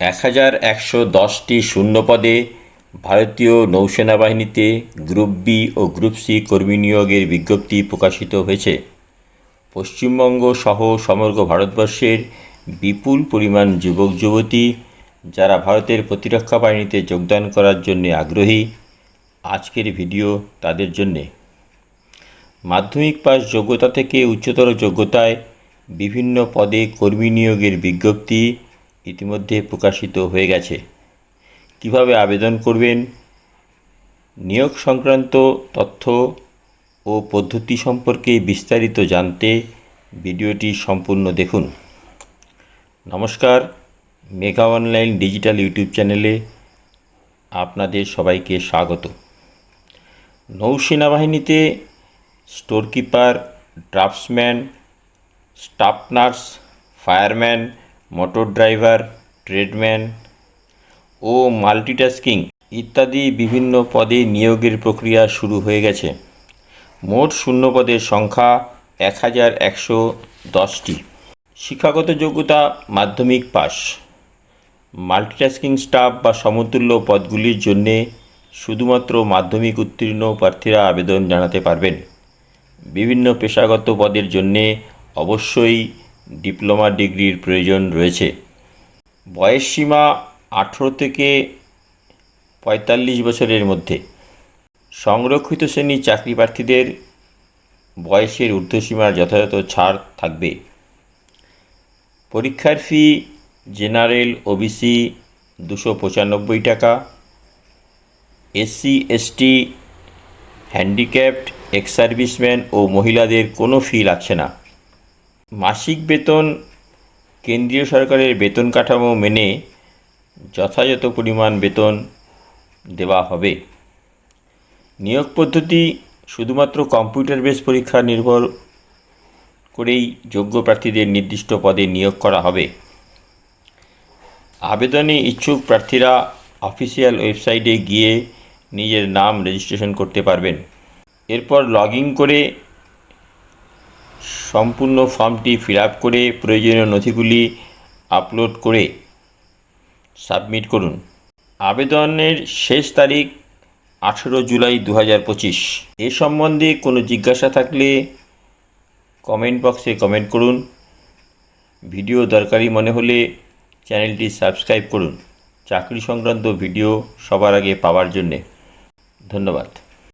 এক হাজার একশো দশটি শূন্যপদে ভারতীয় নৌসেনা বাহিনীতে গ্রুপ বি ও গ্রুপ সি কর্মী নিয়োগের বিজ্ঞপ্তি প্রকাশিত হয়েছে। পশ্চিমবঙ্গ সহ সমগ্র ভারতবর্ষের বিপুল পরিমাণ যুবক, যুবতী যারা ভারতের প্রতিরক্ষা বাহিনীতে যোগদান করার জন্য আগ্রহী, আজকের ভিডিও তাদের জন্যে। মাধ্যমিক পাস যোগ্যতা থেকে উচ্চতর যোগ্যতায় বিভিন্ন পদে কর্মী নিয়োগের বিজ্ঞপ্তি ইতিমধ্যে প্রকাশিত হয়ে গেছে। কীভাবে আবেদন করবেন? নিয়োগ সংক্রান্ত তথ্য ও পদ্ধতি সম্পর্কে বিস্তারিত জানতে ভিডিওটি সম্পূর্ণ দেখুন। নমস্কার মেগা অনলাইন ডিজিটাল ইউটিউব চ্যানেলে আপনাদের সবাইকে স্বাগত। নৌসেনা বাহিনীতে store keeper draftsman staff nurse fireman motor driver tradesman ও মাল্টিটাস্কিং ইত্যাদি বিভিন্ন পদে নিয়োগের প্রক্রিয়া শুরু হয়ে গেছে। মোট শূন্য পদের সংখ্যা এক হাজার একশো দশটি। শিক্ষাগত যোগ্যতা, মাধ্যমিক পাস মাল্টিটাস্কিং স্টাফ বা সমতুল্য পদগুলির জন্যে শুধুমাত্র মাধ্যমিক উত্তীর্ণ প্রার্থীরা আবেদন জানাতে পারবেন। বিভিন্ন পেশাগত পদের জন্যে অবশ্যই ডিপ্লোমা ডিগ্রির প্রয়োজন রয়েছে। বয়স সীমা আঠেরো থেকে পঁয়তাল্লিশ বছরের মধ্যে। সংরক্ষিত শ্রেণির চাকরি প্রার্থীদের বয়সের ঊর্ধ্বসীমার যথাযথ ছাড় থাকবে। পরীক্ষার ফি জেনারেল ওবিসি দুশো পঁচানব্বই টাকা। SC, ST, handicapped, ex serviceman ও মহিলাদের কোনো ফি লাগছে না। মাসিক বেতন কেন্দ্রীয় সরকারের বেতন কাঠামো মেনে যথাযথ পরিমাণ বেতন দেওয়া হবে। নিয়োগ পদ্ধতি শুধুমাত্র কম্পিউটার বেস পরীক্ষা নির্ভর করেই যোগ্য প্রার্থীদের নির্দিষ্ট পদে নিয়োগ করা হবে। আবেদনে ইচ্ছুক প্রার্থীরা অফিসিয়াল ওয়েবসাইটে গিয়ে নিজের নাম রেজিস্ট্রেশন করতে পারবেন। এরপর লগ করে সম্পূর্ণ ফর্মটি ফিল করে প্রয়োজনীয় নথিগুলি আপলোড করে সাবমিট করুন। আবেদনের শেষ তারিখ আঠেরো জুলাই দু হাজার পঁচিশ। এ সম্বন্ধে কোনো জিজ্ঞাসা থাকলে কমেন্ট বক্সে কমেন্ট করুন। ভিডিও দরকারি মনে হলে চ্যানেলটি সাবস্ক্রাইব করুন। চাকরি সংক্রান্ত ভিডিও সবার আগে পাওয়ার জন্যে। ধন্যবাদ।